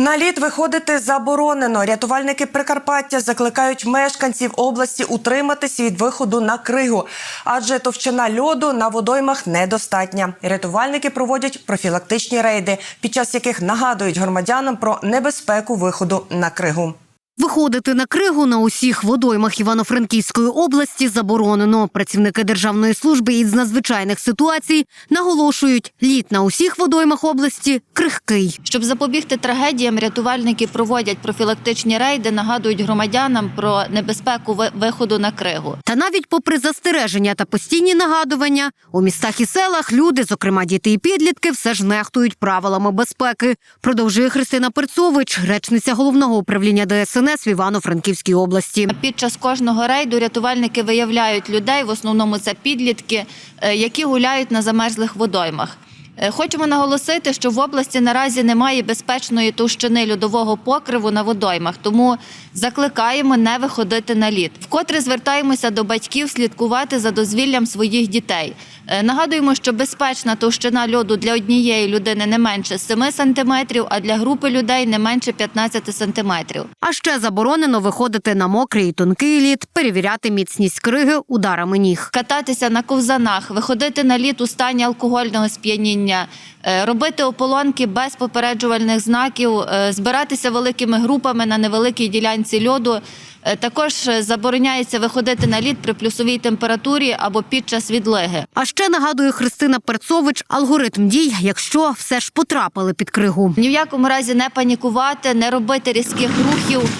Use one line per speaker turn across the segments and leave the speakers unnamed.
На лід виходити заборонено. Рятувальники Прикарпаття закликають мешканців області утриматись від виходу на кригу, адже товщина льоду на водоймах недостатня. Рятувальники проводять профілактичні рейди, під час яких нагадують громадянам про небезпеку виходу на кригу.
Виходити на кригу на усіх водоймах Івано-Франківської області заборонено. Працівники державної служби із надзвичайних ситуацій наголошують, лід на усіх водоймах області крихкий.
Щоб запобігти трагедіям, рятувальники проводять профілактичні рейди, нагадують громадянам про небезпеку виходу на кригу.
Та навіть попри застереження та постійні нагадування, у містах і селах люди, зокрема діти і підлітки, все ж нехтують правилами безпеки. Продовжує Христина Перцович, речниця головного управління ДСНС в Івано-Франківській області.
Під час кожного рейду рятувальники виявляють людей, в основному це підлітки, е, які гуляють на замерзлих водоймах. Е, Хочемо наголосити, що в області наразі немає безпечної товщини льодового покриву на водоймах, тому закликаємо не виходити на лід. Вкотре звертаємося до батьків слідкувати за дозвіллям своїх дітей. Е, Нагадуємо, що безпечна товщина льоду для однієї людини не менше 7 сантиметрів, а для групи людей не менше 15 сантиметрів.
А ще заборонено виходити на мокрий і тонкий лід, перевіряти міцність криги ударами ніг.
кататися на ковзанах, виходити на лід у стані алкогольного сп'яніння, е, робити ополонки без попереджувальних знаків, е, збиратися великими групами на невеликій ділянці льоду. Е, Також забороняється виходити на лід при плюсовій температурі або під час відлиги.
А ще нагадує Христина Перцович алгоритм дій, якщо все ж потрапили під кригу.
Ні в якому разі не панікувати, не робити різких рухів.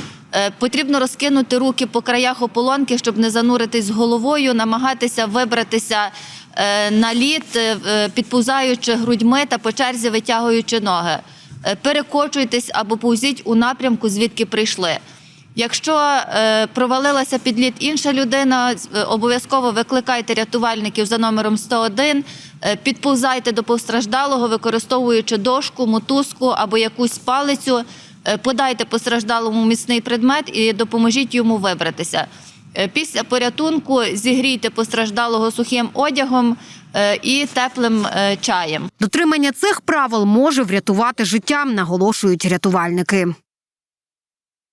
Потрібно розкинути руки по краях ополонки, щоб не зануритись головою, намагатися вибратися на лід, е, е, підповзаючи грудьми та по черзі витягуючи ноги. Е, Перекочуйтесь або повзіть у напрямку, звідки прийшли. Якщо е, провалилася під лід інша людина, е, обов'язково викликайте рятувальників за номером 101, е, підповзайте до постраждалого, використовуючи дошку, мотузку або якусь палицю, е, подайте постраждалому міцний предмет і допоможіть йому вибратися. Е, Після порятунку зігрійте постраждалого сухим одягом е, і теплим е, чаєм.
Дотримання цих правил може врятувати життя, наголошують рятувальники.